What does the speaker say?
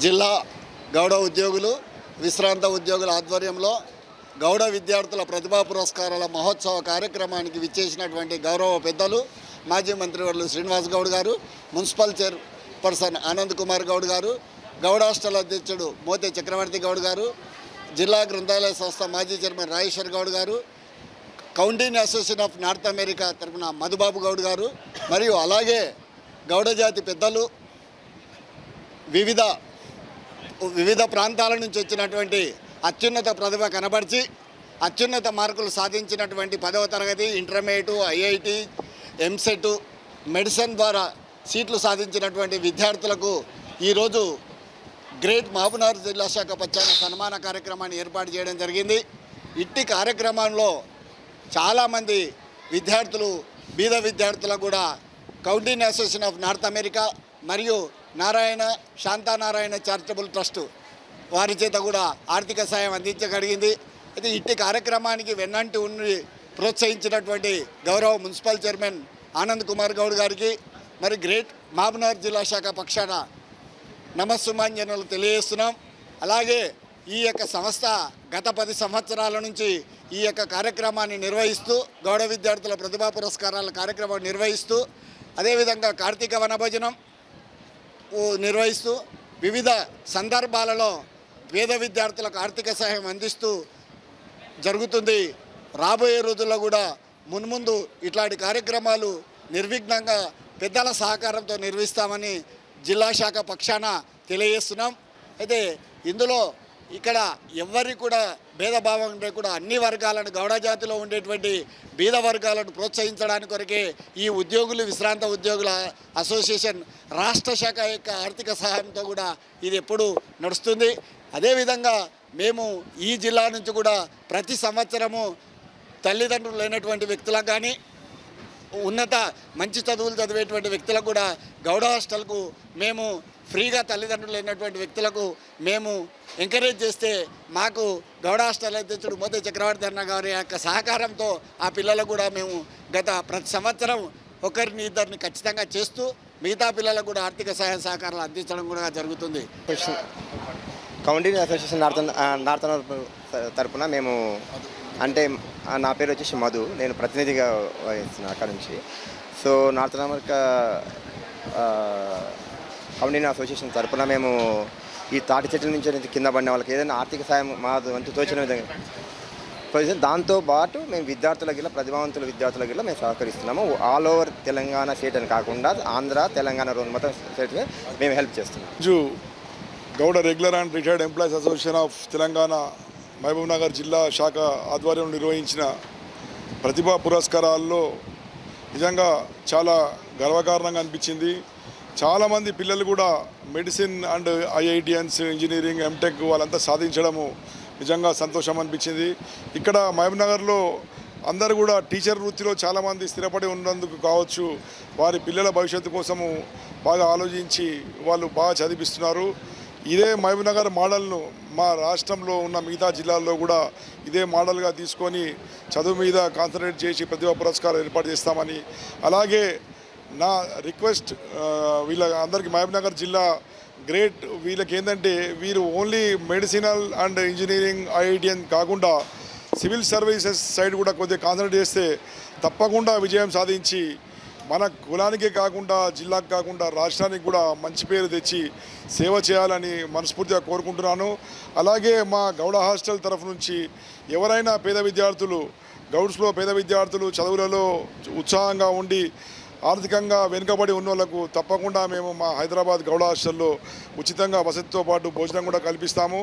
జిల్లా గౌడ ఉద్యోగులు విశ్రాంత ఉద్యోగుల ఆధ్వర్యంలో గౌడ విద్యార్థుల ప్రతిభా పురస్కారాల మహోత్సవ కార్యక్రమానికి విచ్చేసినటువంటి గౌరవ పెద్దలు మాజీ మంత్రివర్లు Srinivas Goud garu municipal chairperson Anand Kumar Goud garu Gouda hostel అధ్యక్షుడు మోతే చక్రవర్తి గౌడ్ గారు జిల్లా గ్రంథాలయ సంస్థ మాజీ చైర్మన్ రాజేశ్వర్ గౌడ్ గారు కౌంటీన్ అసోసియేషన్ ఆఫ్ నార్త్ అమెరికా తరపున మధుబాబు గౌడ్ గారు మరియు అలాగే గౌడ జాతి పెద్దలు వివిధ వివిధ ప్రాంతాల నుంచి వచ్చినటువంటి అత్యున్నత ప్రతిభ కనబరిచి అత్యున్నత మార్కులు సాధించినటువంటి పదవ తరగతి ఇంటర్మీడియట్ ఐఐటి ఎంసెట్ మెడిసిన్ ద్వారా సీట్లు సాధించినటువంటి విద్యార్థులకు ఈరోజు గ్రేట్ మహబూబ్నగర్ జిల్లా శాఖ పచ్చాన సన్మాన కార్యక్రమాన్ని ఏర్పాటు చేయడం జరిగింది. ఇట్టి కార్యక్రమంలో చాలామంది విద్యార్థులు బీద విద్యార్థులకు కూడా కౌంటీన్ అసోసియేషన్ ఆఫ్ నార్త్ అమెరికా మరియు నారాయణ శాంతానారాయణ చారిటబుల్ ట్రస్ట్ వారి చేత కూడా ఆర్థిక సాయం అందించగలిగింది. అయితే ఇట్టి కార్యక్రమానికి వెన్నంటి ఉండి ప్రోత్సహించినటువంటి గౌరవ మున్సిపల్ చైర్మన్ ఆనంద్ కుమార్ గౌడ్ గారికి మరి గ్రేట్ మహబూబ్నగర్ జిల్లా శాఖ పక్షాన నమస్సుమాంజనులు తెలియజేస్తున్నాం. అలాగే ఈ యొక్క సంస్థ గత పది సంవత్సరాల నుంచి ఈ యొక్క కార్యక్రమాన్ని నిర్వహిస్తూ గౌడ విద్యార్థుల ప్రతిభా పురస్కారాల కార్యక్రమం నిర్వహిస్తూ అదేవిధంగా కార్తీక వనభోజనం నిర్వహిస్తూ వివిధ సందర్భాలలో పేద విద్యార్థులకు ఆర్థిక సహాయం అందిస్తూ జరుగుతుంది. రాబోయే రోజుల్లో కూడా మున్ముందు ఇట్లాంటి కార్యక్రమాలు నిర్విఘ్నంగా పెద్దల సహకారంతో నిర్వహిస్తామని జిల్లా శాఖ పక్షాన తెలియజేస్తున్నాం. అయితే ఇందులో ఇక్కడ ఎవరి కూడా భేదభావం లేకుండా అన్ని వర్గాలను గౌడ జాతిలో ఉండేటువంటి బీద వర్గాలను ప్రోత్సహించడానికి కొరకే ఈ ఉద్యోగులు విశ్రాంత ఉద్యోగుల అసోసియేషన్ రాష్ట్ర శాఖ యొక్క ఆర్థిక సహాయంతో కూడా ఇది ఎప్పుడు నడుస్తుంది. అదేవిధంగా మేము ఈ జిల్లా నుంచి కూడా ప్రతి సంవత్సరము తల్లిదండ్రులు లేనటువంటి వ్యక్తులకు కానీ ఉన్నత మంచి చదువులు చదివేటువంటి వ్యక్తులకు కూడా గౌడ హాస్టల్కు మేము ఫ్రీగా తల్లిదండ్రులు లేనటువంటి వ్యక్తులకు మేము ఎంకరేజ్ చేస్తే మాకు గౌడ హాస్టల్ అధ్యక్షుడు మోదీ చక్రవర్తి అన్న గారి యొక్క సహకారంతో ఆ పిల్లలకు కూడా మేము గత ప్రతి సంవత్సరం ఒకరిని ఇద్దరిని ఖచ్చితంగా చేస్తూ మిగతా పిల్లలకు కూడా ఆర్థిక సహాయ సహకారాలు అందించడం కూడా జరుగుతుంది. కౌంటీ అసోసియేషన్ నార్తన్ ఆ, తరపున మేము అంటే నా పేరు వచ్చేసి మధు నేను ప్రతినిధిగా వహిస్తున్నాను అక్కడ నుంచి. So northern America uh, association తరఫున మేము ఈ తాటి చెట్ల నుంచి కింద పడిన వాళ్ళకి ఏదైనా ఆర్థిక సాయం మా వంతు తోచిన విధంగా దాంతో పాటు మేము విద్యార్థుల గిల్ల ప్రతిభావంతుల విద్యార్థుల గిల్ల మేము సహకరిస్తున్నాము. ఆల్ ఓవర్ తెలంగాణ స్టేట్ అని కాకుండా ఆంధ్ర తెలంగాణ రోజు మొత్తం స్టేట్ మేము హెల్ప్ చేస్తున్నాం. Zoo Gouda regular and retired employees association of Telangana Mahbubnagar జిల్లా శాఖ ఆధ్వర్యంలో నిర్వహించిన ప్రతిభా పురస్కారాల్లో నిజంగా చాలా గర్వకారణంగా అనిపించింది. చాలామంది పిల్లలు కూడా medicine and IITians engineering MTech వాళ్ళంతా సాధించడము నిజంగా సంతోషం అనిపించింది. ఇక్కడ మహబూబ్నగర్లో అందరు అందరూ కూడా టీచర్ వృత్తిలో చాలామంది స్థిరపడి ఉన్నందుకు కావచ్చు వారి పిల్లల భవిష్యత్తు కోసము బాగా ఆలోచించి వాళ్ళు బాగా చదివిస్తున్నారు. ఇదే మహబూబ్నగర్ మోడల్ను మా రాష్ట్రంలో ఉన్న మిగతా జిల్లాల్లో కూడా ఇదే మోడల్గా తీసుకొని చదువు మీద కాన్సన్ట్రేట్ చేసి ప్రతిభా పురస్కారం ఏర్పాటు చేస్తామని అలాగే నా రిక్వెస్ట్ వీళ్ళ అందరికీ మహబూబ్నగర్ జిల్లా గ్రేట్. వీళ్ళకి ఏంటంటే వీరు only medicinal and engineering IITian కాకుండా సివిల్ సర్వీసెస్ సైడ్ కూడా కొద్దిగా కాన్సన్ట్రేట్ చేస్తే తప్పకుండా విజయం సాధించి మన కులానికే కాకుండా జిల్లాకు కాకుండా రాష్ట్రానికి కూడా మంచి పేరు తెచ్చి సేవ చేయాలని మనస్ఫూర్తిగా కోరుకుంటున్నాను. అలాగే మా గౌడ హాస్టల్ తరఫు నుంచి ఎవరైనా పేద విద్యార్థులు గౌడ్స్లో పేద విద్యార్థులు చదువులలో ఉత్సాహంగా ఉండి ఆర్థికంగా వెనుకబడి ఉన్న వాళ్ళకు తప్పకుండా మేము మా హైదరాబాద్ గౌడ హాస్టల్లో ఉచితంగా వసతితో పాటు భోజనం కూడా కల్పిస్తాము.